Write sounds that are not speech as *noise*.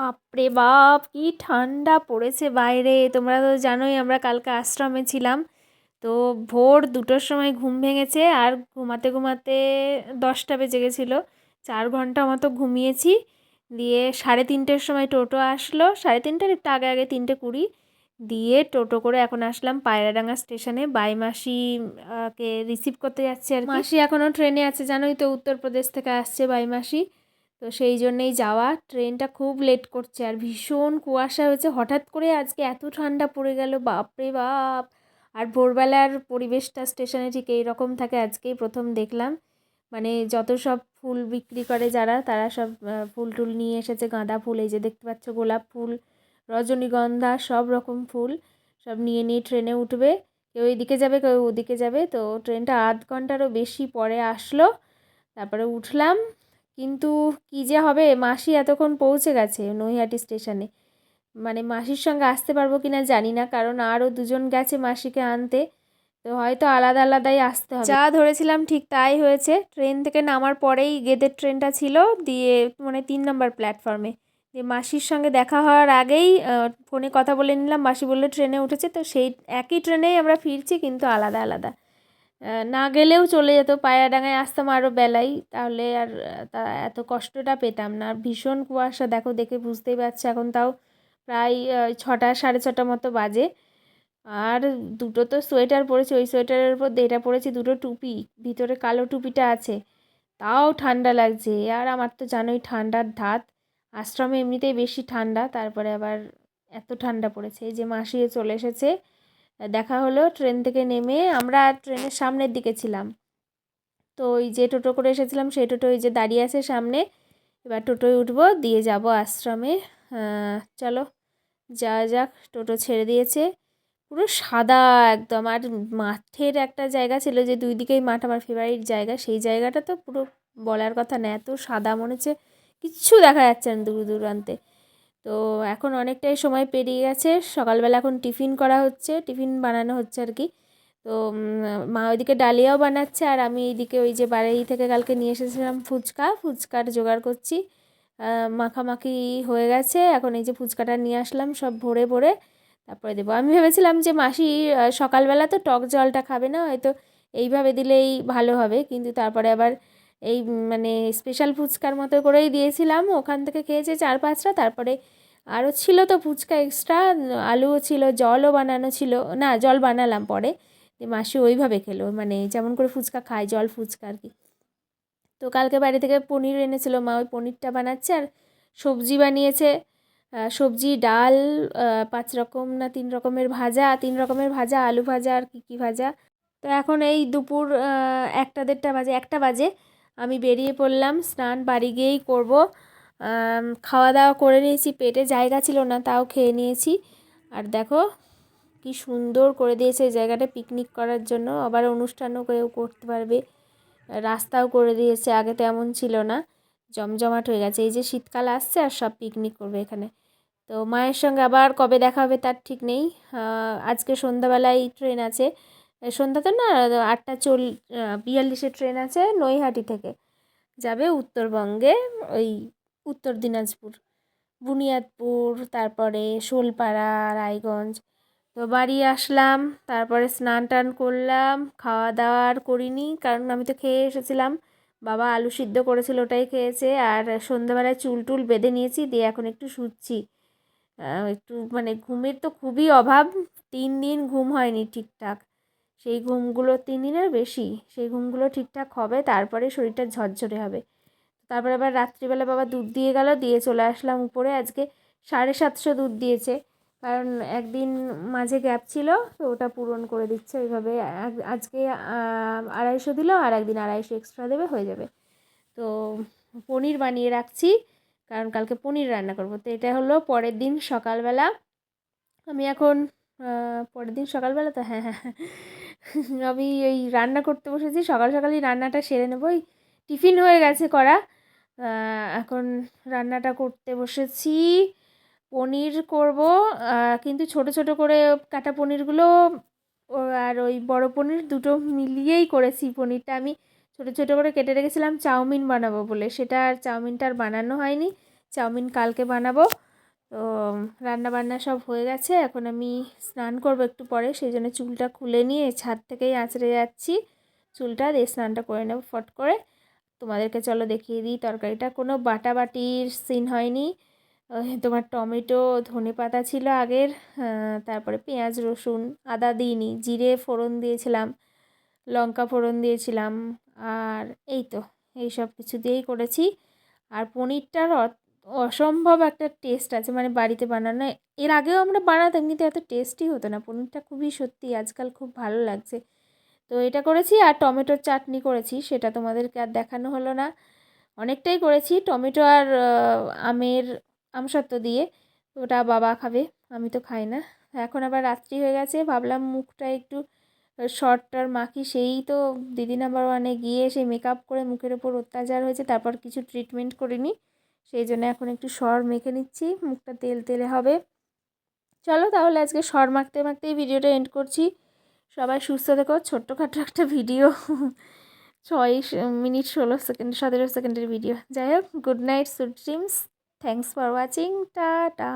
বাপরে বাপ, কি ঠান্ডা পড়েছে বাইরে। তোমরা তো জানোই আমরা কালকে আশ্রমে ছিলাম। তো ভোর দুটোর সময় ঘুম ভেঙেছে আর ঘুমাতে ঘুমাতে দশটা বেজে গেছিল। চার ঘণ্টা মতো ঘুমিয়েছি। দিয়ে সাড়ে তিনটের সময় টোটো আসলো। সাড়ে তিনটের একটু আগে আগে তিনটে কুড়ি। দিয়ে টোটো করে এখন আসলাম পায়রাডাঙ্গা স্টেশনে। বাই মাসি কে রিসিভ করতে যাচ্ছে আর। মাসি এখনও ট্রেনে আছে। জানোই তো উত্তরপ্রদেশ থেকে আসছে বাই মাসি। তো সেই জন্যেই যাওয়া। ট্রেনটা খুব লেট করছে আর ভীষণ কুয়াশা হয়েছে। হঠাৎ করে আজকে এত ঠান্ডা পড়ে গেল, বাপরে বাপ! আর ভোরবেলার পরিবেশটা স্টেশনে ঠিক এইরকম থাকে, আজকেই প্রথম দেখলাম। মানে যত সব ফুল বিক্রি করে যারা, তারা সব ফুল টুল নিয়ে এসেছে, গাঁদা ফুল, এই যে দেখতে পাচ্ছ গোলাপ ফুল, রজনীগন্ধা, সব রকম ফুল সব নিয়ে নিয়ে ট্রেনে উঠবে। কেউ এদিকে যাবে, কেউ ওদিকে যাবে। তো ট্রেনটা আধ ঘন্টারও বেশি পরে আসলো। তারপরে উঠলাম। কিন্তু কী যে হবে? মাসি এতক্ষণ পৌঁছে গেছে নৈহাটি স্টেশনে। মানে মাসির সঙ্গে আসতে পারব কি না জানি না, কারণ আরও দুজন গেছে মাসিকে আনতে। তো হয়তো আলাদা আলাদাই আসতে হবে। যা ধরেছিলাম ঠিক তাই হয়েছে। ট্রেন থেকে নামার পরেই গেদের ট্রেনটা ছিল দিয়ে মানে তিন নম্বর প্ল্যাটফর্মে। দিয়ে মাসির সঙ্গে দেখা হওয়ার আগেই ফোনে কথা বলে নিলাম। মাসি বলল, ট্রেনে উঠেছে। তো সেই একই ট্রেনেই আমরা ফিরছি, কিন্তু আলাদা আলাদা। না গেলেও চলে যেত। পায়রাডাঙ্গায় আসতাম আরও বেলাই, তাহলে আর, তা, এত কষ্টটা পেতাম না। আর ভীষণ কুয়াশা, দেখো, দেখে বুঝতেই পারছ এখন তাও প্রায় ছটা, সাড়ে ছটা মতো বাজে। আর দুটো তো সোয়েটার পরেছি, ওই সোয়েটারের উপর এটা পরেছি দুটো টুপি, ভিতরে কালো টুপিটা আছে। তাও ঠান্ডা লাগছে। আর আমার তো জানোই ঠান্ডার ধাত, আশ্রমে এমনিতেই বেশি ঠান্ডা, তারপরে আবার এত ঠান্ডা পড়েছে। এই যে মাসিও চলে এসেছে দেখা হলো, ট্রেন থেকে নেমে আমরা ট্রেনের সামনের দিকে ছিলাম। তো ওই যে টোটো করে এসেছিলাম, সেই টোটো ওই যে দাঁড়িয়ে আছে সামনে। এবার টোটোয় উঠবো, দিয়ে যাব আশ্রমে। চলো, যাওয়া যাক, টোটো ছেড়ে দিয়েছে। পুরো সাদা একদম, আর মাঠের একটা জায়গা ছিল যে দুই দিকেই মাঠ, আমার ফেভারিট জায়গা। সেই জায়গাটা তো পুরো বলার কথা না, এত সাদা মনে হচ্ছে, কিচ্ছু দেখা যাচ্ছে না দূর দূরান্তে। তো এখন অনেকটাই সময় পেরিয়ে গেছে। সকালবেলা এখন টিফিন করা হচ্ছে, টিফিন বানানো হচ্ছে আর কি। তো মা ওইদিকে ডালিয়াও বানাচ্ছে আর আমি এইদিকে ওই যে বাড়ি থেকে কালকে নিয়ে এসেছিলাম ফুচকা। ফুচকার জোগাড় করছি। মাখামাখি হয়ে গেছে। এখন এই যে ফুচকাটা নিয়ে আসলাম সব ভরে ভরে। তারপরে দেবো। আমি ভেবেছিলাম যে মাসি সকালবেলা তো টক জলটা খাবে না, হয়তো এইভাবে দিলেই ভালো হবে। কিন্তু তারপরে আবার এই মানে স্পেশাল ফুচকার মতো করেই দিয়েছিলাম। ওখান থেকে খেয়েছে চার পাঁচটা, তারপরে আরও ছিল তো ফুচকা এক্সট্রা আলুও ছিল, জলও বানানো ছিল। না, জল বানালাম পরে। মাসি ওইভাবে খেলো মানে যেমন করে ফুচকা খায়, জল ফুচকা আর কি। তো কালকে বাড়ি থেকে পনির এনেছিল, মা ওই পনিরটা বানাচ্ছে আর সবজি বানিয়েছে। সবজি, ডাল পাঁচ রকম না তিন রকমের ভাজা, তিন রকমের ভাজা, আলু ভাজা আর কী কী ভাজা। তো এখন এই দুপুর একটা দেড়টা বাজে, একটা বাজে। আমি বেরিয়ে পড়লাম, স্নান বাড়ি গিয়েই করব। খাওয়া দাওয়া করে নিয়েছি, পেটে জায়গা ছিল না, তাও খেয়ে নিয়েছি। আর দেখো, কি সুন্দর করে দিয়েছে জায়গাটা পিকনিক করার জন্য। আবার অনুষ্ঠানও কেউ করতে পারবে, রাস্তাও করে দিয়েছে, আগে তো এমন ছিল না। জমজমাট হয়ে গেছে, এই যে শীতকাল আসছে আর সব পিকনিক করবে এখানে। তো মায়ের সঙ্গে আবার কবে দেখা হবে তার ঠিক নেই। আজকে সন্ধ্যাবেলায় ট্রেন আছে এ, সন্ধ্যা তো না আটটা চল বিয়াল্লিশে ট্রেন আছে নৈহাটি থেকে। যাবে উত্তরবঙ্গে ওই উত্তর দিনাজপুর বুনিয়াদপুর তারপরে শোলপাড়া রায়গঞ্জ। তো বাড়ি আসলাম তারপরে স্নান টান করলাম খাওয়া দাওয়া আর করিনি কারণ আমি তো খেয়ে এসেছিলাম। বাবা আলু সিদ্ধ করেছিল ওটাই খেয়েছে আর সন্ধ্যাবেলায় চুল টুল বেঁধে নিয়েছি দিয়ে এখন একটু শুচ্ছি। একটু মানে ঘুমের তো খুবই অভাব তিন দিন ঘুম হয়নি ঠিকঠাক। সেই ঘুমগুলো তিন দিনের বেশি, সেই ঘুমগুলো ঠিকঠাক হবে, তারপরে শরীরটা ঝরঝরে হবে। তারপরে আবার রাত্রিবেলা বাবা দুধ দিয়ে গেল, দিয়ে চলে আসলাম উপরে। আজকে সাড়ে সাতশো দুধ দিয়েছে। কারণ একদিন মাঝে গ্যাপ ছিল, তো ওটা পূরণ করে দিচ্ছে ওইভাবে। আজকে আড়াইশো দিল, আর একদিন আড়াইশো এক্সট্রা দেবে, হয়ে যাবে। তো পনির বানিয়ে রাখছি, কারণ কালকে পনির রান্না করব। তো এটা হলো পরের দিন সকালবেলা। আমি এখন পরের দিন সকালবেলা তো হ্যাঁ হ্যাঁ হ্যাঁ। *laughs* আমি ওই রান্না করতে বসেছি, সকাল সকালই রান্নাটা সেরে নেব। ওই টিফিন হয়ে গেছে করা। এখন রান্নাটা করতে বসেছি। পনির করব কিন্তু ছোট ছোট করে কাটা পনিরগুলো আর ওই বড় পনির দুটো মিলিয়েই করেছি পনিরটা। আমি ছোট ছোট করে কেটে রেখেছিলাম, চাউমিন বানাবো বলে। সেটা আর চাউমিনটা আর বানানো হয়নি। চাউমিন কালকে বানাবো। তো রান্না বান্না সব হয়ে গেছে। এখন আমি স্নান করব একটু পরে। সেই জন্য চুলটা খুলে নিয়ে ছাদ থেকেই আঁচড়ে যাচ্ছি চুলটা। দিয়ে স্নানটা করে নেব ফট করে। তোমাদেরকে চলো দেখিয়ে দিই, তরকারিটা কোনো বাটাবাটির সিন হয়নি। তোমার টমেটো, ধনে পাতা ছিল আগের তারপরে পেঁয়াজ, রসুন, আদা দিইনি, জিরে ফোড়ন দিয়েছিলাম, লঙ্কা ফোড়ন দিয়েছিলাম, আর এই তো, এই সব কিছু দিয়েই করেছি। আর পনিরটার অসম্ভব একটা টেস্ট আছে মানে বাড়িতে বানানো। এর আগেও আমরা বানাতাম, কিন্তু এত টেস্টি হতো না। পনিরটা খুবই সত্যি, আজকাল খুব ভালো লাগছে। তো এটা করেছি আর টমেটোর চাটনি করেছি, সেটা তোমাদেরকে আর দেখানো হলো না। অনেকটাই করেছি, টমেটো আর আমের আমসত্ত্ব দিয়ে। ওটা বাবা খাবে, আমি তো খাই না। এখন আবার রাত্রি হয়ে গেছে, ভাবলাম মুখটা একটু শর্টটার মাখি, সেই তো দিদি নাম্বার ওয়ানে গিয়ে সেই মেকআপ করে মুখের ওপর অত্যাচার হয়েছে, তারপর কিছু ট্রিটমেন্ট করিনি। সেই জন্য এখন একটু স্বর মেখে নিচ্ছি, মুখটা তেল তেলে হবে। চলো তাহলে আজকে স্বর মাখতে মাখতেই ভিডিওটা এন্ড করছি। সবাই সুস্থ থেকো, ছোট্টখাটো একটা ভিডিও, ছয় মিনিট ষোলো সেকেন্ড, সতেরো সেকেন্ডের ভিডিও। যাই হোক good night sweet dreams thanks for watching tata.